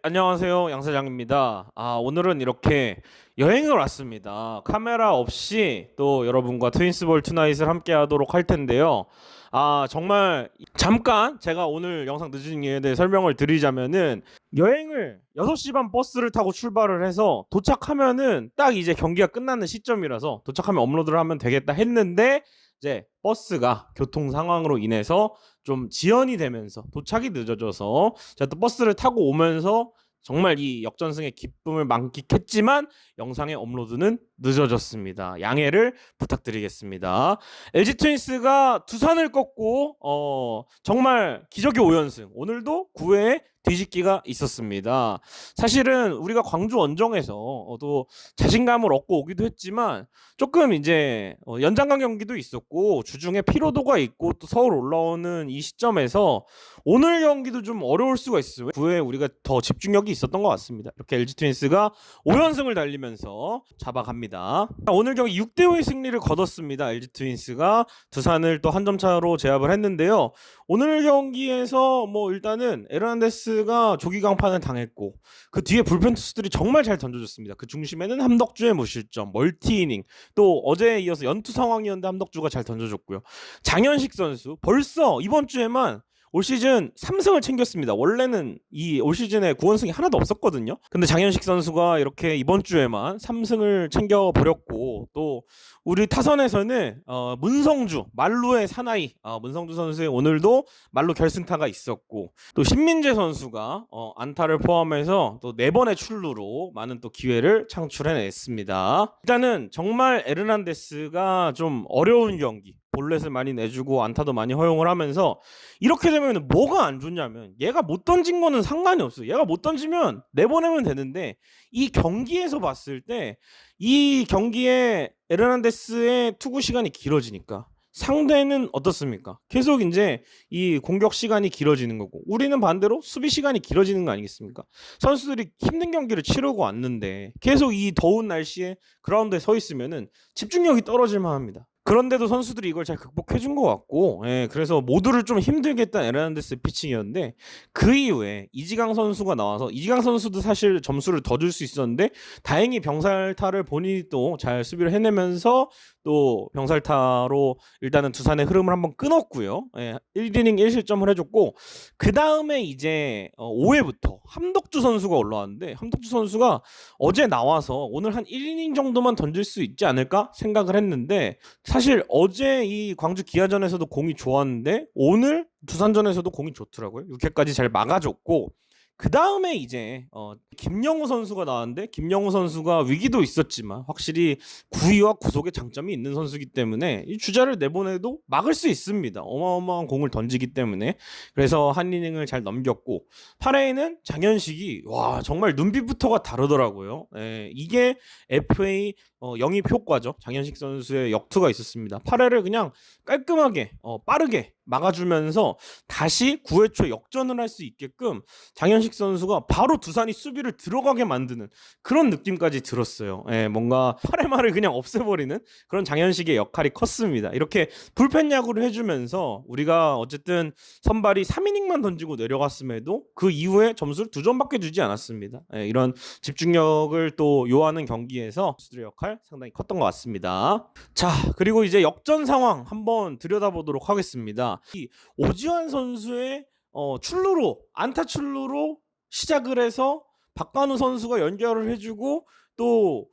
안녕하세요. 양 사장입니다. 아, 오늘은 이렇게 여행을 왔습니다. 카메라 없이 또 여러분과 트윈스볼 투나잇을 함께 하도록 할 텐데요. 아, 정말 잠깐 제가 오늘 영상 늦은 이유에 대해 설명을 드리자면은 여행을 6시 반 버스를 타고 출발을 해서 도착하면은 딱 이제 경기가 끝나는 시점이라서 도착하면 업로드를 하면 되겠다 했는데 이제 버스가 교통 상황으로 인해서 좀 지연이 되면서 도착이 늦어져서 제가 또 버스를 타고 오면서 정말 이 역전승의 기쁨을 만끽했지만 영상의 업로드는 늦어졌습니다. 양해를 부탁드리겠습니다. LG 트윈스가 두산을 꺾고 어, 정말 기적의 5연승. 오늘도 9회에 뒤집기가 있었습니다. 사실은 우리가 광주 원정에서 어, 또 자신감을 얻고 오기도 했지만 조금 이제 어, 연장간 경기도 있었고 주중에 피로도가 있고 또 서울 올라오는 이 시점에서 오늘 경기도 좀 어려울 수가 있어요. 9회 우리가 더 집중력이 있었던 것 같습니다. 이렇게 LG 트윈스가 5연승을 달리면서 잡아갑니다. 오늘 경기 6대 5의 승리를 거뒀습니다. LG 트윈스가 두산을 또 한 점 차로 제압을 했는데요. 오늘 경기에서 뭐 일단은 에르난데스가 조기 강판을 당했고 그 뒤에 불펜 투수들이 정말 잘 던져줬습니다. 그 중심에는 함덕주의 무실점, 멀티 이닝 또 어제에 이어서 연투 상황이었는데 함덕주가 잘 던져줬고요. 장현식 선수 벌써 이번 주에만 올 시즌 3승을 챙겼습니다. 원래는 이 올 시즌에 9원승이 하나도 없었거든요. 근데 장현식 선수가 이렇게 이번 주에만 3승을 챙겨 버렸고 또 우리 타선에서는 어, 문성주 말루의 사나이 어, 문성주 선수의 오늘도 말루 결승타가 있었고 또 신민재 선수가 어, 안타를 포함해서 또 네 번의 출루로 많은 또 기회를 창출해냈습니다. 일단은 정말 에르난데스가 좀 어려운 경기 볼넷을 많이 내주고 안타도 많이 허용을 하면서 이렇게 되면 뭐가 안 좋냐면 얘가 못 던진 거는 상관이 없어요. 얘가 못 던지면 내보내면 되는데 이 경기에서 봤을 때 이 경기에 에르난데스의 투구 시간이 길어지니까 상대는 어떻습니까? 계속 이제 이 공격 시간이 길어지는 거고 우리는 반대로 수비 시간이 길어지는 거 아니겠습니까? 선수들이 힘든 경기를 치르고 왔는데 계속 이 더운 날씨에 그라운드에 서 있으면은 집중력이 떨어질 만합니다. 그런데도 선수들이 이걸 잘 극복해 준 것 같고, 예, 그래서 모두를 좀 힘들게 했던 에르난데스 피칭이었는데 그 이후에 이지강 선수가 나와서 이지강 선수도 사실 점수를 더 줄 수 있었는데 다행히 병살타를 본인이 또 잘 수비를 해내면서 또 병살타로 일단은 두산의 흐름을 한번 끊었고요. 예, 1이닝 1실점을 해줬고 그 다음에 이제 어, 5회부터 함덕주 선수가 올라왔는데 함덕주 선수가 어제 나와서 오늘 한 1이닝 정도만 던질 수 있지 않을까 생각을 했는데 사실 어제 이 광주 기아전에서도 공이 좋았는데 오늘 두산전에서도 공이 좋더라고요. 6회까지 잘 막아줬고 그 다음에 이제 어, 김영우 선수가 나왔는데 김영우 선수가 위기도 있었지만 확실히 구위와 구속의 장점이 있는 선수이기 때문에 이 주자를 내보내도 막을 수 있습니다. 어마어마한 공을 던지기 때문에 그래서 한 이닝을 잘 넘겼고 8회에는 장현식이 와 정말 눈빛부터가 다르더라고요. 예, 이게 FA 어, 영입 효과죠. 장현식 선수의 역투가 있었습니다. 8회를 그냥 깔끔하게 어, 빠르게 막아주면서 다시 9회 초 역전을 할 수 있게끔 장현식 선수가 바로 두산이 수비를 들어가게 만드는 그런 느낌까지 들었어요. 예, 뭔가 8회 말을 그냥 없애버리는 그런 장현식의 역할이 컸습니다. 이렇게 불펜 야구를 해주면서 우리가 어쨌든 선발이 3이닝만 던지고 내려갔음에도 그 이후에 점수를 두 점밖에 주지 않았습니다. 예, 이런 집중력을 또 요하는 경기에서 수들의 역할 상당히 컸던 것 같습니다. 자, 그리고 이제 역전 상황 한번 들여다보도록 하겠습니다. 이 오지환 선수의 어, 출루로 안타 출루로 시작을 해서 박관우 선수가 연결을 해주고 또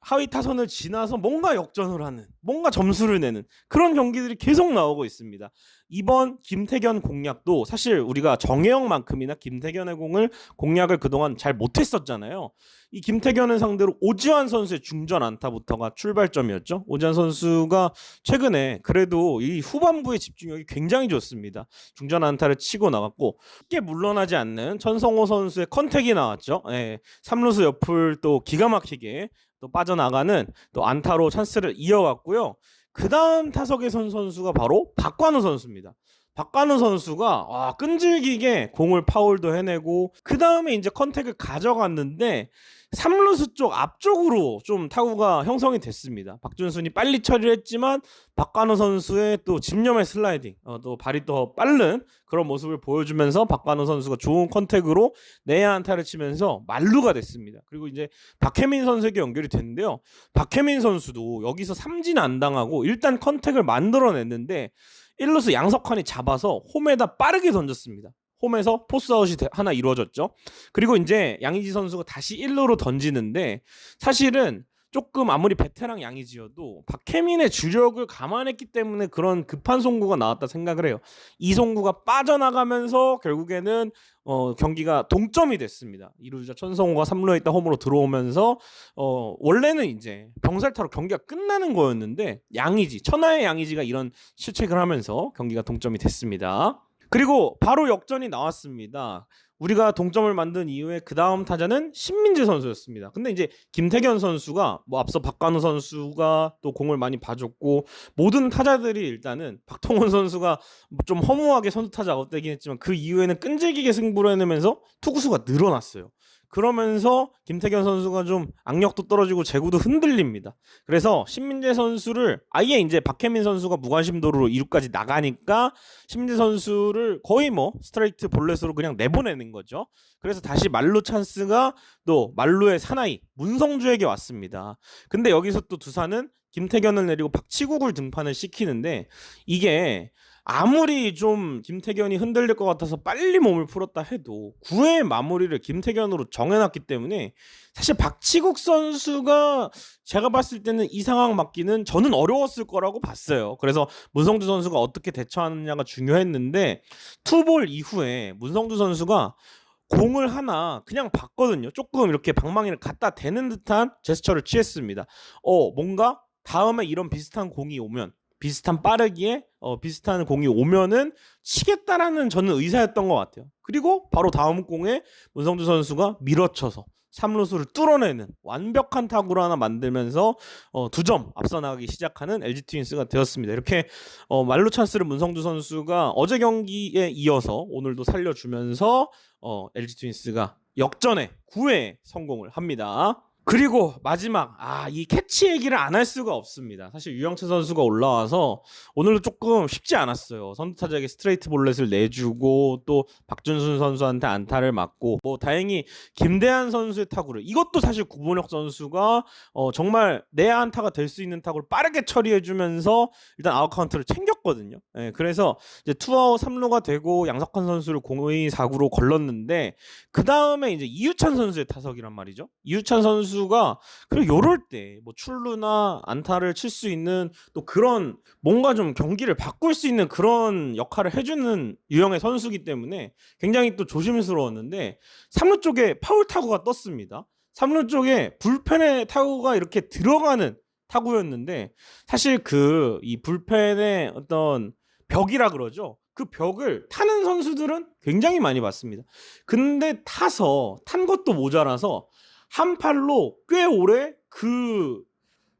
하위 타선을 지나서 뭔가 역전을 하는 뭔가 점수를 내는 그런 경기들이 계속 나오고 있습니다. 이번 김태견 공략도 사실 우리가 정혜영만큼이나 김태견의 공을 공략을 그동안 잘 못했었잖아요. 이 김태견을 상대로 오지환 선수의 중전 안타부터가 출발점이었죠. 오지환 선수가 최근에 그래도 이 후반부의 집중력이 굉장히 좋습니다. 중전 안타를 치고 나갔고 쉽게 물러나지 않는 천성호 선수의 컨택이 나왔죠. 예, 3루수 옆을 또 기가 막히게 또 빠져나가는 또 안타로 찬스를 이어갔고요. 그 다음 타석에 선 선수가 바로 박관우 선수입니다. 박관우 선수가 와, 끈질기게 공을 파울도 해내고 그 다음에 이제 컨택을 가져갔는데 3루수 쪽 앞쪽으로 좀 타구가 형성이 됐습니다. 박준순이 빨리 처리를 했지만 박관우 선수의 또 집념의 슬라이딩, 어, 또 발이 더 빠른 그런 모습을 보여주면서 박관우 선수가 좋은 컨택으로 내야 안타를 치면서 만루가 됐습니다. 그리고 이제 박혜민 선수에게 연결이 됐는데요. 박혜민 선수도 여기서 삼진 안 당하고 일단 컨택을 만들어냈는데 1루수 양석환이 잡아서 홈에다 빠르게 던졌습니다. 홈에서 포스아웃이 되- 하나 이루어졌죠. 그리고 이제 양의지 선수가 다시 1루로 던지는데 사실은 조금 아무리 베테랑 양의지여도 박혜민의 주력을 감안했기 때문에 그런 급한 송구가 나왔다 생각을 해요. 이 송구가 빠져나가면서 결국에는 어, 경기가 동점이 됐습니다. 이루자 천성호가 3루에 있다 홈으로 들어오면서 어, 원래는 이제 병살타로 경기가 끝나는 거였는데 양의지 천하의 양의지가 이런 실책을 하면서 경기가 동점이 됐습니다. 그리고 바로 역전이 나왔습니다. 우리가 동점을 만든 이후에 그 다음 타자는 신민재 선수였습니다. 근데 이제 김태견 선수가 뭐 앞서 박관우 선수가 또 공을 많이 봐줬고 모든 타자들이 일단은 박통원 선수가 좀 허무하게 선수 타자 아웃되긴 했지만 그 이후에는 끈질기게 승부를 해내면서 투구수가 늘어났어요. 그러면서 김태견 선수가 좀 악력도 떨어지고 제구도 흔들립니다. 그래서 신민재 선수를 아예 이제 박혜민 선수가 무관심도로 2루까지 나가니까 신민재 선수를 거의 뭐 스트레이트 볼넷으로 그냥 내보내는 거죠. 그래서 다시 말루 찬스가 또 말루의 사나이 문성주에게 왔습니다. 근데 여기서 또 두산은 김태견을 내리고 박치국을 등판을 시키는데 이게 아무리 좀 김태견이 흔들릴 것 같아서 빨리 몸을 풀었다 해도 9회 마무리를 김태견으로 정해놨기 때문에 사실 박치국 선수가 제가 봤을 때는 이 상황 맞기는 저는 어려웠을 거라고 봤어요. 그래서 문성주 선수가 어떻게 대처하느냐가 중요했는데 투볼 이후에 문성주 선수가 공을 하나 그냥 봤거든요. 조금 이렇게 방망이를 갖다 대는 듯한 제스처를 취했습니다. 어, 뭔가 다음에 이런 비슷한 공이 오면 비슷한 빠르기에 어, 비슷한 공이 오면은 치겠다라는 저는 의사였던 것 같아요. 그리고 바로 다음 공에 문성주 선수가 밀어쳐서 3루수를 뚫어내는 완벽한 타구를 하나 만들면서 어, 두 점 앞서 나가기 시작하는 LG 트윈스가 되었습니다. 이렇게 어, 말루 찬스를 문성주 선수가 어제 경기에 이어서 오늘도 살려주면서 어, LG 트윈스가 역전에 9회 성공을 합니다. 그리고 마지막 아 이 캐치 얘기를 안 할 수가 없습니다. 사실 유영철 선수가 올라와서 오늘도 조금 쉽지 않았어요. 선두타자에게 스트레이트 볼넷을 내주고 또 박준순 선수한테 안타를 맞고 뭐 다행히 김대한 선수의 타구를 이것도 사실 구본혁 선수가 어 정말 내 안타가 될 수 있는 타구를 빠르게 처리해주면서 일단 아웃 카운트를 챙겼거든요. 예, 그래서 이제 투아웃 3루가 되고 양석환 선수를 공의 4구로 걸렀는데 그 다음에 이제 이유찬 선수의 타석이란 말이죠. 이유찬 선수 가 그리고 요럴 때 뭐 출루나 안타를 칠 수 있는 또 그런 뭔가 좀 경기를 바꿀 수 있는 그런 역할을 해주는 유형의 선수기 때문에 굉장히 또 조심스러웠는데 3루 쪽에 파울 타구가 떴습니다. 3루 쪽에 불펜의 타구가 이렇게 들어가는 타구였는데 사실 그 이 불펜의 어떤 벽이라 그러죠. 그 벽을 타는 선수들은 굉장히 많이 봤습니다. 근데 타서 탄 것도 모자라서 한 팔로 꽤 오래 그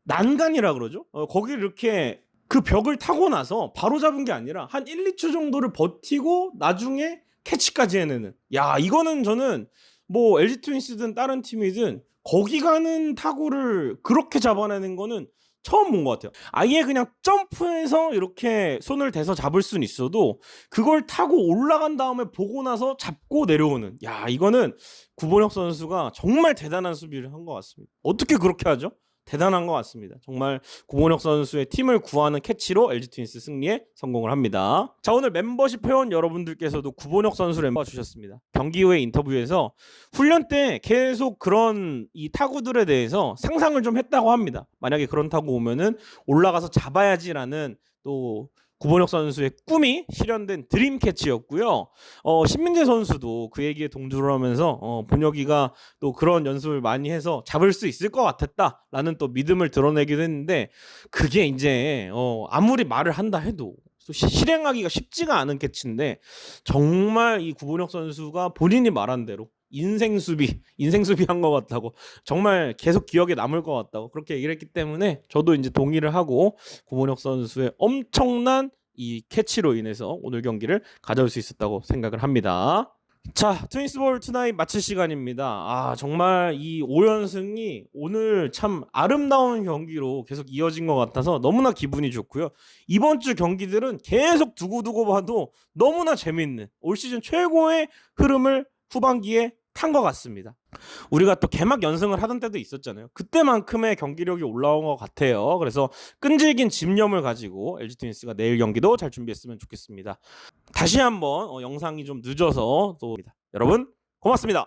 난간이라 그러죠. 어, 거기 이렇게 그 벽을 타고 나서 바로 잡은 게 아니라 한 1, 2초 정도를 버티고 나중에 캐치까지 해내는. 야, 이거는 저는 뭐 LG 트윈스든 다른 팀이든 거기 가는 타구를 그렇게 잡아내는 거는 처음 본 것 같아요. 아예 그냥 점프해서 이렇게 손을 대서 잡을 수는 있어도 그걸 타고 올라간 다음에 보고 나서 잡고 내려오는. 야, 이거는 구본혁 선수가 정말 대단한 수비를 한 것 같습니다. 어떻게 그렇게 하죠? 대단한 것 같습니다. 정말 구본혁 선수의 팀을 구하는 캐치로 LG 트윈스 승리에 성공을 합니다. 자 오늘 멤버십 회원 여러분들께서도 구본혁 선수를 멤버 주셨습니다. 경기 후에 인터뷰에서 훈련 때 계속 그런 이 타구들에 대해서 상상을 좀 했다고 합니다. 만약에 그런 타구 오면은 올라가서 잡아야지라는 또 구본혁 선수의 꿈이 실현된 드림 캐치였고요. 어, 신민재 선수도 그 얘기에 동조를 하면서 어, 본혁이가 또 그런 연습을 많이 해서 잡을 수 있을 것 같았다라는 또 믿음을 드러내기도 했는데 그게 이제 어, 아무리 말을 한다 해도 실행하기가 쉽지가 않은 캐치인데 정말 이 구본혁 선수가 본인이 말한 대로 인생 수비, 인생 수비 한 것 같다고 정말 계속 기억에 남을 것 같다고 그렇게 얘기를 했기 때문에 저도 이제 동의를 하고 구본혁 선수의 엄청난 이 캐치로 인해서 오늘 경기를 가져올 수 있었다고 생각을 합니다. 자, 트윈스볼 투나잇 마칠 시간입니다. 아, 정말 이 5연승이 오늘 참 아름다운 경기로 계속 이어진 것 같아서 너무나 기분이 좋고요. 이번 주 경기들은 계속 두고두고 봐도 너무나 재밌는 올 시즌 최고의 흐름을 후반기에 탄 것 같습니다. 우리가 또 개막 연승을 하던 때도 있었잖아요. 그때만큼의 경기력이 올라온 것 같아요. 그래서 끈질긴 집념을 가지고 LG 트윈스가 내일 경기도 잘 준비했으면 좋겠습니다. 다시 한번 어, 영상이 좀 늦어서 또 여러분 고맙습니다.